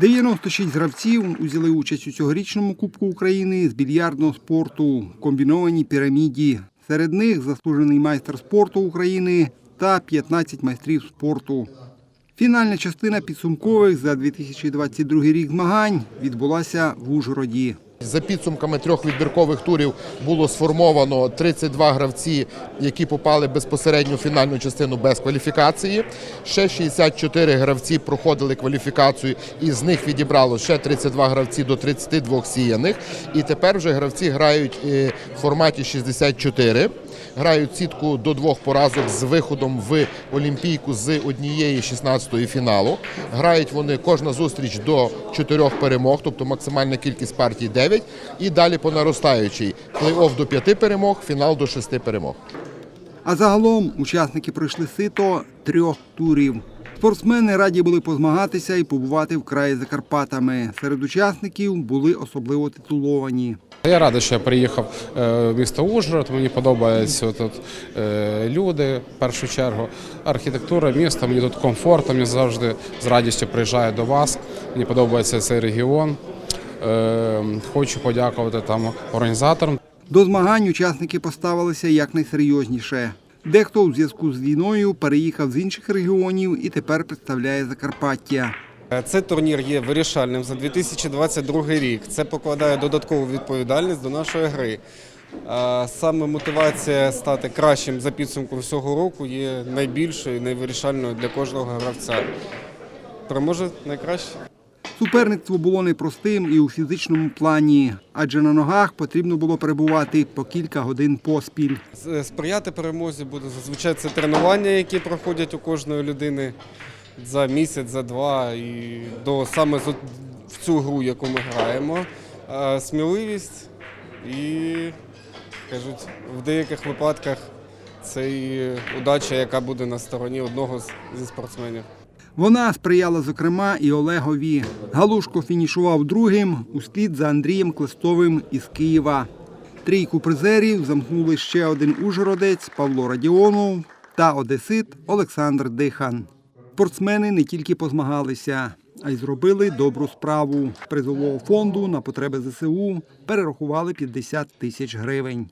96 гравців узяли участь у цьогорічному Кубку України з більярдного спорту комбінованій піраміді. Серед них заслужений майстер спорту України та 15 майстрів спорту. Фінальна частина підсумкових за 2022 рік змагань відбулася в Ужгороді. За підсумками трьох відбіркових турів було сформовано 32 гравці, які попали безпосередньо в фінальну частину без кваліфікації. Ще 64 гравці проходили кваліфікацію, і з них відібрало ще 32 гравці до 32 сіяних. І тепер вже гравці грають е, в форматі 64. Грають сітку до двох поразок з виходом в Олімпійку з однієї 16-ї фіналу. Грають вони кожна зустріч до чотирьох перемог, тобто максимальна кількість партій 9. І далі по наростаючій плей-офф до п'яти перемог, фінал до шести перемог. А загалом учасники пройшли сито трьох турів. Спортсмени раді були позмагатися і побувати в краї за Карпатами. Серед учасників були особливо титуловані. Я радий, що я приїхав е, в місто Ужгород. Мені подобаються тут е, люди в першу чергу. Архітектура міста, мені тут комфортно, мені завжди з радістю приїжджаю до вас. Мені подобається цей регіон. Е, Хочу подякувати там організаторам. До змагань учасники поставилися якнайсерйозніше. Дехто у зв'язку з війною переїхав з інших регіонів і тепер представляє Закарпаття. Цей турнір є вирішальним за 2022 рік. Це покладає додаткову відповідальність до нашої гри. Саме мотивація стати кращим за підсумком всього року є найбільшою, і найвирішальною для кожного гравця. Переможе найкраще. Суперництво було непростим і у фізичному плані, адже на ногах потрібно було перебувати по кілька годин поспіль. Сприяти перемозі буде зазвичай це тренування, які проходять у кожної людини за місяць, за два і до саме в цю гру, яку ми граємо. Сміливість і кажуть, в деяких випадках це і удача, яка буде на стороні одного зі спортсменів. Вона сприяла зокрема і Олегові. Галушко фінішував другим услід за Андрієм Клестовим із Києва. Трійку призерів замкнули ще один ужгородець Павло Радіонов та одесит Олександр Дихан. Спортсмени не тільки позмагалися, а й зробили добру справу. Призового фонду на потреби ЗСУ перерахували 50 тисяч гривень.